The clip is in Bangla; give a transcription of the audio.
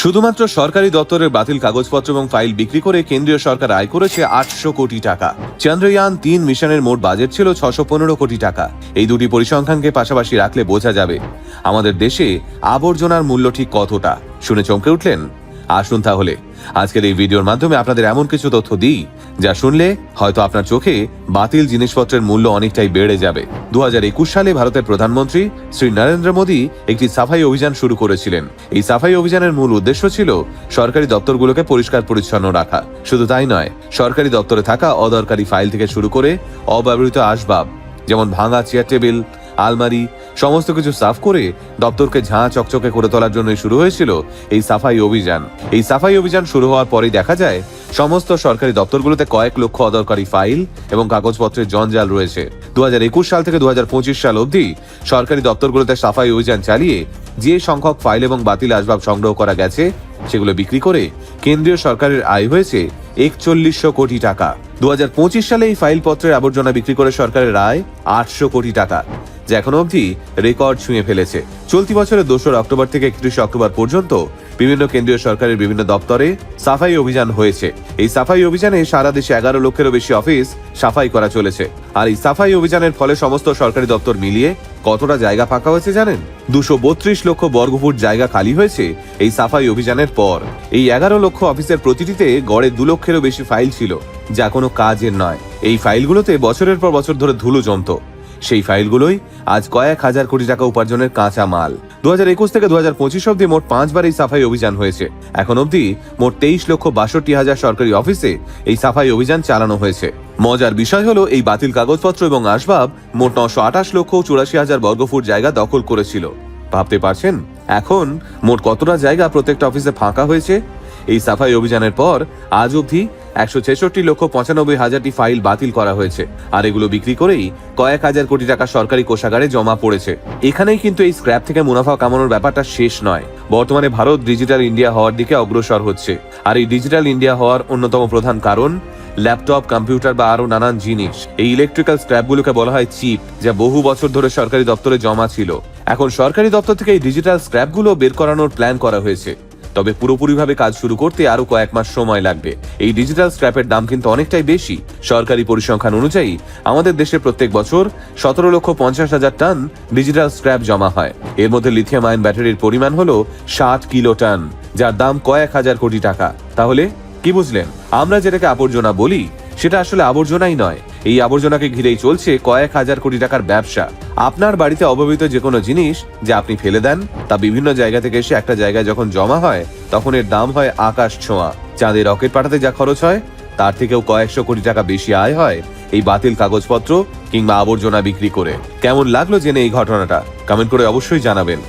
শুধুমাত্র সরকারি দপ্তরের বাতিল কাগজপত্র এবং ফাইল বিক্রি করে কেন্দ্রীয় সরকার আয় করেছে আটশো কোটি টাকা। চন্দ্রয়ান তিন মিশনের মোট বাজেট ছিল ছশো পনেরো কোটি টাকা। এই দুটি পরিসংখ্যানকে পাশাপাশি রাখলে বোঝা যাবে, আমাদের দেশে আবর্জনার মূল্য ঠিক কতটা। শুনে চমকে উঠলেন আসুন তাহলে। আজকের এই ভিডিওর মাধ্যমে আপনাদের এমন কিছু তথ্য দিই, যা শুনলে হয়তো আপনার চোখে বাতিল জিনিসপত্রের মূল্য অনেকটাই বেড়ে যাবে। দুহাজার একুশ সালে ভারতের প্রধানমন্ত্রী শ্রী নরেন্দ্র মোদী একটি সাফাই অভিযান শুরু করেছিলেন। এই সাফাই অভিযানের মূল উদ্দেশ্য ছিল সরকারি দপ্তরগুলোকে পরিষ্কার পরিচ্ছন্ন রাখা। শুধু তাই নয়, সরকারি দপ্তরে থাকা অদরকারি ফাইল থেকে শুরু করে অব্যবহৃত আসবাব, যেমন ভাঙা চেয়ার টেবিল আলমারি, সমস্ত কিছু সাফ করে দপ্তরকে ঝাঁ চকচকে করে তোলার জন্য শুরু হয়েছিল এই সাফাই অভিযান। এই সাফাই অভিযান শুরু হওয়ার পরেই দেখা যায়, সমস্ত সরকারি দপ্তরগুলোতে কয়েক লক্ষ অদরকারি ফাইল এবং কাগজপত্রের জঞ্জাল রয়েছে। দু হাজার একুশ সাল থেকে দু হাজার পঁচিশ সাল অবধি সরকারি দপ্তরগুলোতে সাফাই অভিযান চালিয়ে যে সংখ্যক ফাইল এবং বাতিল আসবাব সংগ্রহ করা গেছে, সেগুলো বিক্রি করে কেন্দ্রীয় সরকারের আয় হয়েছে একচল্লিশশো কোটি টাকা। দু সালে এই ফাইলপত্রের আবর্জনা বিক্রি করে সরকারের আয় আটশো কোটি টাকা, যা এখন অবধি রেকর্ড ছুঁয়ে ফেলেছে। চলতি বছরের দোসরা অক্টোবর থেকে একত্রিশে অক্টোবর পর্যন্ত বিভিন্ন কেন্দ্রীয় সরকারের বিভিন্ন দপ্তরে সাফাই অভিযান হয়েছে। এই সাফাই অভিযানে সারা দেশে এগারো লক্ষেরও বেশি অফিস সাফাই করা চলেছে। আর এই সাফাই অভিযানের ফলে সমস্ত সরকারি দপ্তর মিলিয়ে কতটা জায়গা ফাঁকা হয়েছে জানেন? দুশো বত্রিশ লক্ষ বর্গফুট জায়গা খালি হয়েছে এই সাফাই অভিযানের পর। এই এগারো লক্ষ অফিসের প্রতিটিতে গড়ে দু লক্ষেরও বেশি ফাইল ছিল, যা কোনো কাজের নয়। এই ফাইলগুলোতে বছরের পর বছর ধরে ধুলো জমত। সেই ফাইলগুলোই আজ কয়েক হাজার কোটি টাকা উপার্জনের কাঁচা মাল দু হাজার একুশ থেকে দু হাজার পঁচিশ অব্দি মোট পাঁচবার এই সাফাই অভিযান হয়েছে। এখন অবধি মোট তেইশ লক্ষ বাষট্টি হাজার সরকারি অফিসে এই সাফাই অভিযান চালানো হয়েছে। মজার বিষয় হলো, এই বাতিল কাগজপত্র এবং আসবাব মোট নশো আঠাশ লক্ষ চুরাশি হাজার বর্গফুট জায়গা দখল করেছিল। ভাবতে পারছেন? এখন মোট কতটা জায়গা প্রত্যেকটা অফিসে ফাঁকা হয়েছে? এই সাফাই অভিযানের পর আজ অবধি একশো ছেষট্টি লক্ষ পঁচানব্বই হাজারটি ফাইল বাতিল করা হয়েছে। আর এগুলো বিক্রি করেই কয়েক হাজার কোটি টাকা সরকারি কোষাগারে জমা পড়েছে। এখানেই কিন্তু এই স্ক্র্যাপ থেকে মুনাফা কামানোর ব্যাপারটা শেষ নয়। বর্তমানে ভারত ডিজিটাল ইন্ডিয়া হওয়ার দিকে অগ্রসর হচ্ছে। আর এই ডিজিটাল ইন্ডিয়া হওয়ার অন্যতম প্রধান কারণ ল্যাপটপ, কম্পিউটার বা আরও নানান জিনিস। এই ইলেকট্রিক্যাল স্ক্র্যাপগুলোকে বলা হয় চিপ, যা বহু বছর ধরে সরকারি দপ্তরে জমা ছিল। এখন সরকারি দপ্তর থেকে এই ডিজিটাল স্ক্র্যাপগুলো বের করানোর প্ল্যান করা হয়েছে। তবে পুরোপুরিভাবে কাজ শুরু করতে আরও কয়েক মাস সময় লাগবে। এই ডিজিটাল স্ক্র্যাপের দাম কিন্তু অনেকটাই বেশি। সরকারি পরিসংখ্যান অনুযায়ী, আমাদের দেশে প্রত্যেক বছর সতেরো লক্ষ পঞ্চাশ হাজার টন ডিজিটাল স্ক্র্যাপ জমা হয়। এর মধ্যে লিথিয়াম আয়ন ব্যাটারির পরিমাণ হলো ষাট কিলো টন যার দাম কয়েক হাজার কোটি টাকা। তাহলে, কি বুঝলেন? আমরা যেটাকে আবর্জনা বলি, সেটা আসলে আবর্জনাই নয়। এই আবর্জনাকে ঘিরেই চলছে কয়েক হাজার কোটি টাকার ব্যবসা। আপনার বাড়িতে অব্যবহৃত যে কোনো জিনিস যা আপনি ফেলে দেন, তা বিভিন্ন জায়গা থেকে এসে একটা জায়গায় যখন জমা হয়, তখন এর দাম হয় আকাশ ছোঁয়া। চাঁদে রকেট পাঠাতে যা খরচ হয়, তার থেকেও কয়েকশো কোটি টাকা বেশি আয় হয় এই বাতিল কাগজপত্র কিংবা আবর্জনা বিক্রি করে। কেমন লাগল জেনে এই ঘটনাটা? কমেন্ট করে অবশ্যই জানাবেন।